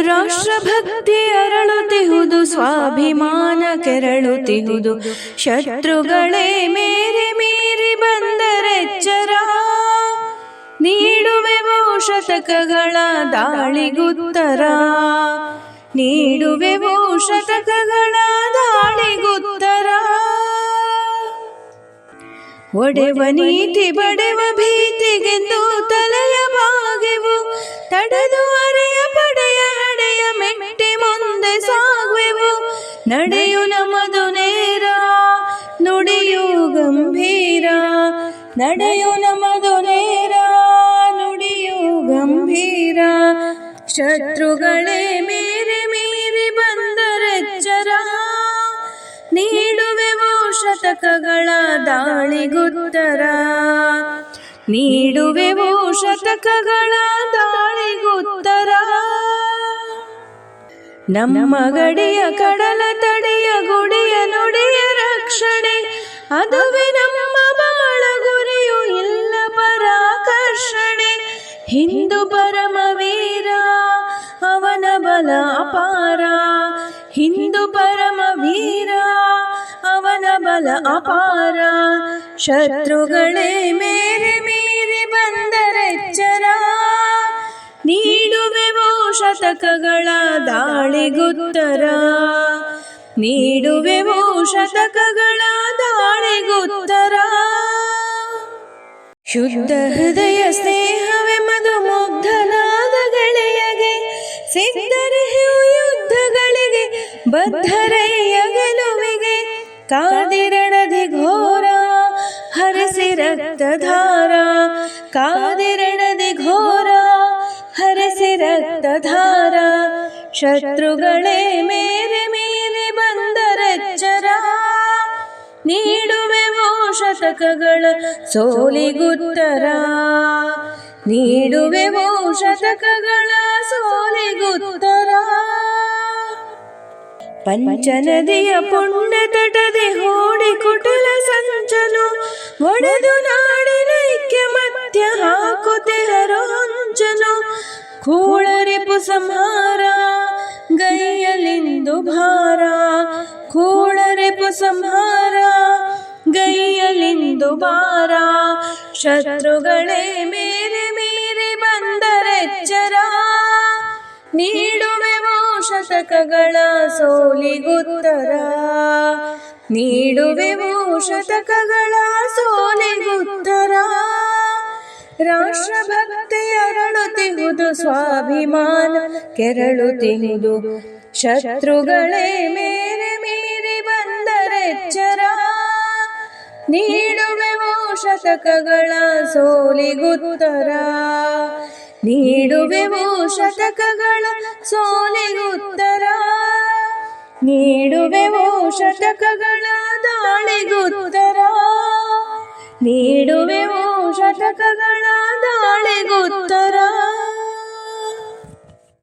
ರಾಷ್ಟ್ರಭಕ್ತಿ ಅರಳುತ್ತಿಹುದು, ಸ್ವಾಭಿಮಾನ ಕೆರಳುತ್ತಿಹುದು. ಶತ್ರುಗಳೇ ಮೇರೆ ಮೀರಿ ಬಂದರೆಚ್ಚರ ನೀಡುವೆವು ಶತಕಗಳ ದಾಳಿಗುತ್ತರ. ನೀಡುವೆವು ಶತಕಗಳ ದಾಳಿಗುತ್ತರ. ಒಡೆವ ನೀತಿ, ಬಡೆವ ಭೀತಿಗೆಂದು ನಡೆಯು ನಮದು ನೇರ, ನುಡಿಯು ಗಂಭೀರ. ನಡೆಯು ನಮದು ನೇರ, ನುಡಿಯು ಗಂಭೀರ. ಶತ್ರುಗಳೇ ಮೀರಿ ಮೀರಿ ಬಂದರೆಚ್ಚರ ನೀಡುವೆವು ಶತಕಗಳ ದಾಳಿಗುತ್ತರ. ನೀಡುವೆವು ಶತಕಗಳ ನಮ್ಮ ಗಡಿಯ ಕಡಲ ತಡೆಯ ಗುಡಿಯ ನುಡಿಯ ರಕ್ಷಣೆ. ಅದುವೇ ನಮ್ಮ ಬಹಳ ಗುರಿಯು ಇಲ್ಲ ಪರಾಕರ್ಷಣೆ. ಹಿಂದೂ ಪರಮವೀರ ಅವನ ಬಲ ಅಪಾರ. ಹಿಂದೂ ಪರಮ ವೀರ ಅವನ ಬಲ ಅಪಾರ. ಶತ್ರುಗಳೇ ಮೇರೆ ಮೀರಿ ಶತಕಗಳ ದಾಳಿಗುತ್ತರ. ನೀಡುವೆವು ಶತಕಗಳ ದಾಳಿಗುತ್ತರ. ಶುದ್ಧ ಹೃದಯ ಸ್ನೇಹವೆ ಮಧು ಮುಗ್ಧನಾದ ಗೆಳೆಯಗೆ ಸಿದ್ಧರೆಯು ಯುದ್ಧಗಳಿಗೆ ಬದ್ಧರೆಯ ಗೆಲುವಿಗೆ ಕಾದಿರಣದಿ ಘೋರ ಹರಸಿ ರಕ್ತಧಾರ ಶತ್ರುಗಳೇ ಮೇರೆ ಮೇರೆ ಬಂದರೆಚ್ಚರ. ನೀಡುವೆವೋ ಶತಕಗಳ ಸೋಲಿಗುತ್ತರ. ನೀಡುವೆವೋ ಶತಕಗಳ ಸೋಲಿಗುತ್ತರ. ಪಂಚನದಿಯ ಪುಣ್ಯ ತಟದೆ ಹೋಡಿ ಕುಟಲ ಸಂಚನು, ಒಡೆದು ನಾಡಿನ ಸಂಹಾರ, ಗೈಯಲಿಂದು ಭಾರ ಕೂಳರಿಪು ಸಂಹಾರ ಗೈಯಲಿಂದು ಭಾರ. ಶತ್ರುಗಳೇ ಮೇರೆ ಮೇರೆ ಬಂದರೆಚ್ಚರ ನೀಡುವೆವು ಶತಕಗಳ ಸೋಲಿಗುತ್ತರ. ನೀಡುವೆವು ಶತಕಗಳ ಸೋಲಿಗುತ್ತರ. ರಾಷ್ಟ್ರಭಕ್ತಿಯ ಸ್ವಾಭಿಮಾನ ಕೆರಳುತ್ತಿಹುದು ಶತ್ರುಗಳೇ ಮೇರೆ ಮೀರಿ ಬಂದರೆಚ್ಚರ ನೀಡುವೆವು ಶತಕಗಳ ಸೋಲಿಗುತ್ತರ. ನೀಡುವೆವು ಶತಕಗಳ ಸೋಲಿಗುತ್ತರ. ನೀಡುವೆವು ಶತಕಗಳ ದಾಳಿಗುತ್ತರ. ನೀಡುವೆವು ಶತಕಗಳ ದಾಳಿಗುತ್ತರ.